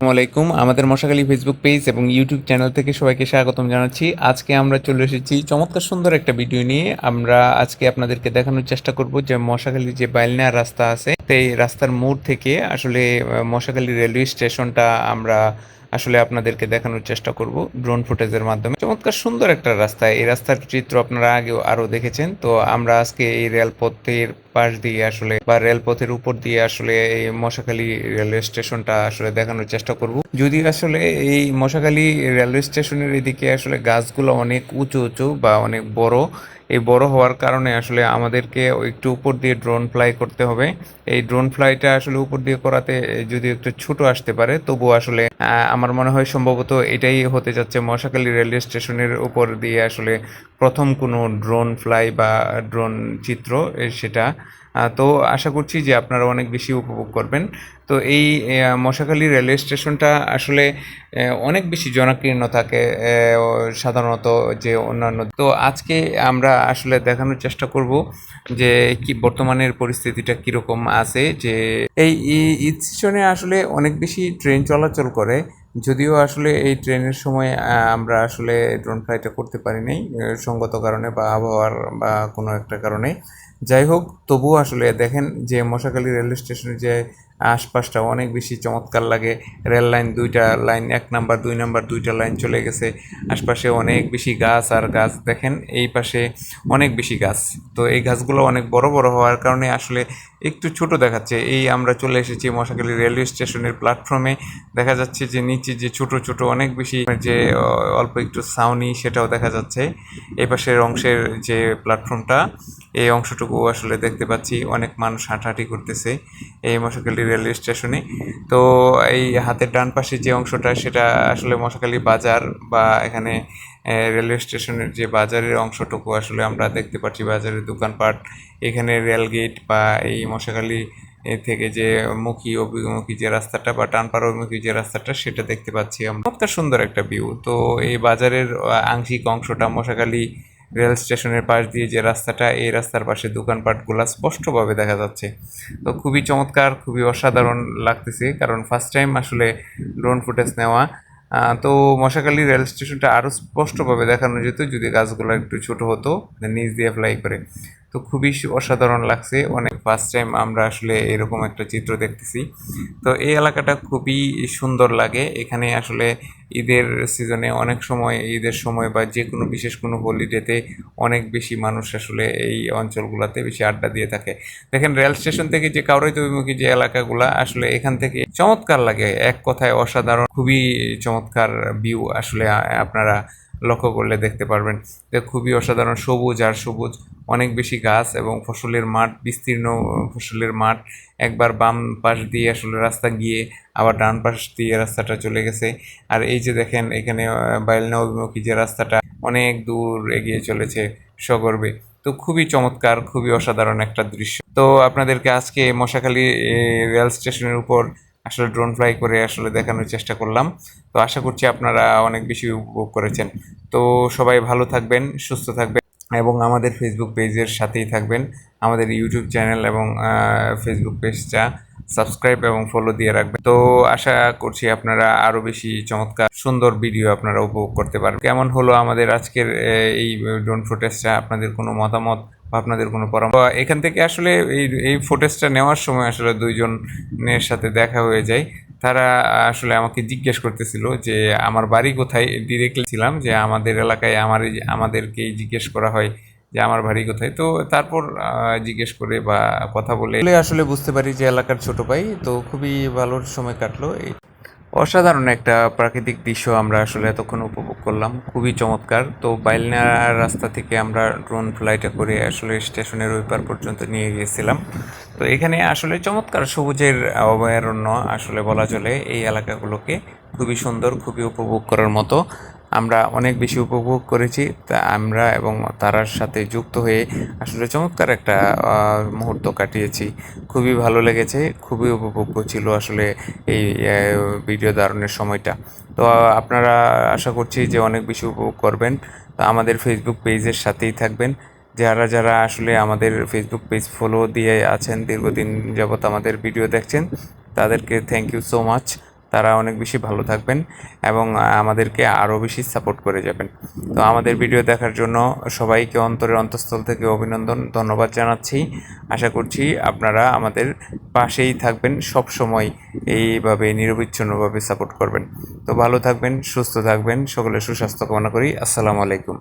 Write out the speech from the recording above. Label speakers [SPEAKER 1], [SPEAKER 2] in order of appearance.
[SPEAKER 1] আসসালামু আলাইকুম। আমাদের মশাখালী ফেসবুক পেজ এবং ইউটিউব চ্যানেল থেকে সবাইকে স্বাগতম জানাচ্ছি। আজকে আমরা চলে এসেছি চমৎকার সুন্দর একটা ভিডিও নিয়ে। আমরা আজকে আপনাদেরকে দেখানোর চেষ্টা করব যে মশাখালী যে বাইলনার রাস্তা আছে সেই রাস্তার মোড় থেকে আসলে মশাখালী রেলওয়ে স্টেশনটা আমরা আসলে আপনাদেরকে দেখানোর চেষ্টা করব ড্রোন ফুটেজের মাধ্যমে। চমৎকার সুন্দর একটা রাস্তা। এই রাস্তার চিত্র আপনারা আগেও আরও দেখেছেন। তো আমরা আজকে এই রেলপথের পাশ দিয়ে আসলে বা রেলপথের উপর দিয়ে আসলে এই মশাখালী রেলওয়ে স্টেশনটা আসলে দেখানোর চেষ্টা করব। যদি আসলে এই মশাখালী রেলওয়ে স্টেশনের এদিকে আসলে গাছগুলো অনেক উঁচু উঁচু বা অনেক বড়, এই বড় হওয়ার কারণে আসলে আমাদেরকে একটু উপর দিয়ে ড্রোন ফ্লাই করতে হবে। এই ড্রোন ফ্লাইটা আসলে উপর দিয়ে করাতে যদি একটু ছোট আসতে পারে তবু আসলে আমার মনে হয় সম্ভবত এটাই হতে যাচ্ছে মশাখালী রেলওয়ে স্টেশনের উপর দিয়ে আসলে প্রথম কোনো ড্রোন ফ্লাই বা ড্রোন চিত্র সেটা। তো আশা করছি যে আপনারা অনেক বেশি উপভোগ করবেন। তো এই মশাখালী রেলওয়ে স্টেশনটা আসলে অনেক বেশি জনাকীর্ণ থাকে সাধারণত যে অন্যান্য। তো আজকে আমরা আসলে দেখানোর চেষ্টা করব যে কি বর্তমানের পরিস্থিতিটা কীরকম আছে, যে এই ই- ঈদ সিজনে আসলে অনেক বেশি ট্রেন চলাচল করে। যদিও আসলে এই ট্রেনের সময় আমরা আসলে ড্রোন ফ্লাইটটা করতে পারি নাই সঙ্গত কারণে বা আবহাওয়ার বা কোনো একটা কারণে। যাই হোক, তবুও আসলে দেখেন যে মশাখালী রেলওয়ে স্টেশনের যে আশপাশটা অনেক বেশি চমৎকার লাগে। রেল লাইন দুইটা লাইন, এক নাম্বার, দুই নাম্বার, দুইটা লাইন চলে গেছে। আশপাশে অনেক বেশি গাছ আর গাছ দেখেন, এই পাশে অনেক বেশি গাছ। তো এই গাছগুলো অনেক বড় বড় হওয়ার কারণে আসলে একটু ছোট দেখাচ্ছে। এই আমরা চলে এসেছি মশাখালী রেলওয়ে স্টেশনের প্ল্যাটফর্মে। দেখা যাচ্ছে যে নিচে যে ছোট ছোট, অনেক বেশি যে অল্প একটু সাউনি সেটাও দেখা যাচ্ছে। এই পাশের অংশের যে প্ল্যাটফর্মটা, এই অংশটুকু আসলে দেখতে পাচ্ছি। অনেক মানুষ হাঁটাহাঁটি করতেছে এই মশাখালী রেলওয়ে স্টেশনে। তো এই হাতের ডান পাশে যে অংশটা, সেটা আসলে মশাখালী বাজার বা এখানে রেলওয়ে স্টেশনের যে বাজারের অংশটুকু আসলে আমরা দেখতে পাচ্ছি, বাজারের দোকানপাট। এখানে রেলগেট বা এই মশাখালী থেকে যে মুখী অভিমুখী যে রাস্তাটা বা টানপাড়া অভিমুখী যে রাস্তাটা, সেটা দেখতে পাচ্ছি আমরা। চমৎকার সুন্দর একটা ভিউ তো এই বাজারের আংশিক অংশটা মশাখালী রেল স্টেশনের পাশ দিয়ে যে রাস্তাটা, এই রাস্তার পাশে দোকানপাটগুলো স্পষ্টভাবে দেখা যাচ্ছে। তো খুবই চমৎকার, খুবই অসাধারণ লাগতেছে। কারণ ফার্স্ট টাইম আসলে ড্রোন ফুটেজ নেওয়া। তো মশাখালী রেল স্টেশনটা আরও স্পষ্টভাবে দেখানো যেত যদি গাছগুলো একটু ছোট হতো নিচ দিয়ে ফ্লাই করে। তো খুবই অসাধারণ লাগছে। অনেক ফার্স্ট টাইম আমরা আসলে এরকম একটা চিত্র দেখতেছি। তো এই এলাকাটা খুবই সুন্দর লাগে। এখানে আসলে ঈদের সিজনে অনেক সময়, ঈদের সময় বা যে কোনো বিশেষ কোনো হলিডেতে অনেক বেশি মানুষ আসলে এই অঞ্চলগুলোতে বেশি আড্ডা দিয়ে থাকে। দেখেন রেল স্টেশন থেকে যে কাউরাইতে অভিমুখী যে এলাকাগুলা, আসলে এখান থেকে চমৎকার লাগে। এক কথায় অসাধারণ, খুবই চমৎকার ভিউ আসলে আপনারা লক্ষ্য করলে দেখতে পারবেন তো খুবই অসাধারণ সবুজ আর সবুজ, অনেক বেশি গাছ এবং ফসলের মাঠ, বিস্তীর্ণ ফসলের মাঠ। একবার বাম পাশ দিয়ে আসলে রাস্তা গিয়ে আবার ডান পাশ দিয়ে রাস্তাটা চলে গেছে। আর এই যে দেখেন, এখানে বাইলনা অভিমুখী যে রাস্তাটা অনেক দূর এগিয়ে চলেছে সগর্বে। তো খুবই চমৎকার, খুবই অসাধারণ একটা দৃশ্য। তো আপনাদেরকে আজকে মশাখালী রেল স্টেশনের উপর আসলে ড্রোন ফ্লাই করে আসলে দেখানোর চেষ্টা করলাম। তো আশা করছি আপনারা অনেক বেশি উপভোগ করেছেন। তো সবাই ভালো থাকবেন, সুস্থ থাকবেন এবং আমাদের ফেসবুক পেজের সাথেই থাকবেন। আমাদের ইউটিউব চ্যানেল এবং ফেসবুক পেজটা সাবস্ক্রাইব এবং ফলো দিয়ে রাখবেন। তো আশা করছি আপনারা আরও বেশি চমৎকার, সুন্দর ভিডিও আপনারা উপভোগ করতে পারবেন। কেমন হলো আমাদের আজকের এই ড্রোন ফুটেজটা আপনাদের কোনো মতামত আপনাদের কোনো পরামর্শ? এখান থেকে আসলে এই এই ফুটেজটা নেওয়ার সময় আসলে দুইজনের সাথে দেখা হয়ে যায়। তারা আসলে আমাকে জিজ্ঞেস করতেছিল যে, আমার বাড়ি কোথায়? ডিরেক্টলি ছিলাম যে, আমাদের এলাকায় আমার আমাদেরকেই জিজ্ঞেস করা হয় যে, আমার বাড়ি কোথায়? তো তারপর জিজ্ঞেস করে বা কথা বলে আসলে বুঝতে পারি যে, এলাকার ছোট ভাই। তো খুবই ভালো সময় কাটলো। অসাধারণ একটা প্রাকৃতিক দৃশ্য আমরা আসলে এতক্ষণ উপভোগ করলাম। খুবই চমৎকার। তো বাইলনার রাস্তা থেকে আমরা ড্রোন ফ্লাইটে করে আসলে স্টেশনের ওইপার পর্যন্ত নিয়ে গিয়েছিলাম। তো এখানে আসলে চমৎকার সবুজের অভয়ারণ্য আসলে বলা চলে এই এলাকাগুলোকে। খুবই সুন্দর, খুবই উপভোগ করার মতো। আমরা অনেক বেশি উপভোগ করেছি। তা আমরা এবং তারার সাথে যুক্ত হয়ে আসলে চমৎকার একটা মুহূর্ত কাটিয়েছি। খুবই ভালো লেগেছে, খুবই উপভোগ্য ছিল আসলে এই ভিডিও ধারণের সময়টা। তো আপনারা আশা করছি যে অনেক বেশি উপভোগ করবেন। তো আমাদের ফেসবুক পেজের সাথেই থাকবেন। যারা যারা আসলে আমাদের ফেসবুক পেজ ফলো দিয়ে আছেন, দীর্ঘদিন যাবত আমাদের ভিডিও দেখছেন, তাদেরকে থ্যাংক ইউ সো মাচ তারা অনেক বেশি ভালো থাকবেন এবং আমাদেরকে আরও বেশি সাপোর্ট করে যাবেন। তো আমাদের ভিডিও দেখার জন্য সবাইকে অন্তরের অন্তঃস্থল থেকে অভিনন্দন, ধন্যবাদ জানাচ্ছি। আশা করছি আপনারা আমাদের পাশেই থাকবেন, সব সময় এইভাবে নিরবিচ্ছিন্নভাবে সাপোর্ট করবেন। তো ভালো থাকবেন, সুস্থ থাকবেন সকলের সুস্বাস্থ্য কামনা করি। আসসালামু আলাইকুম।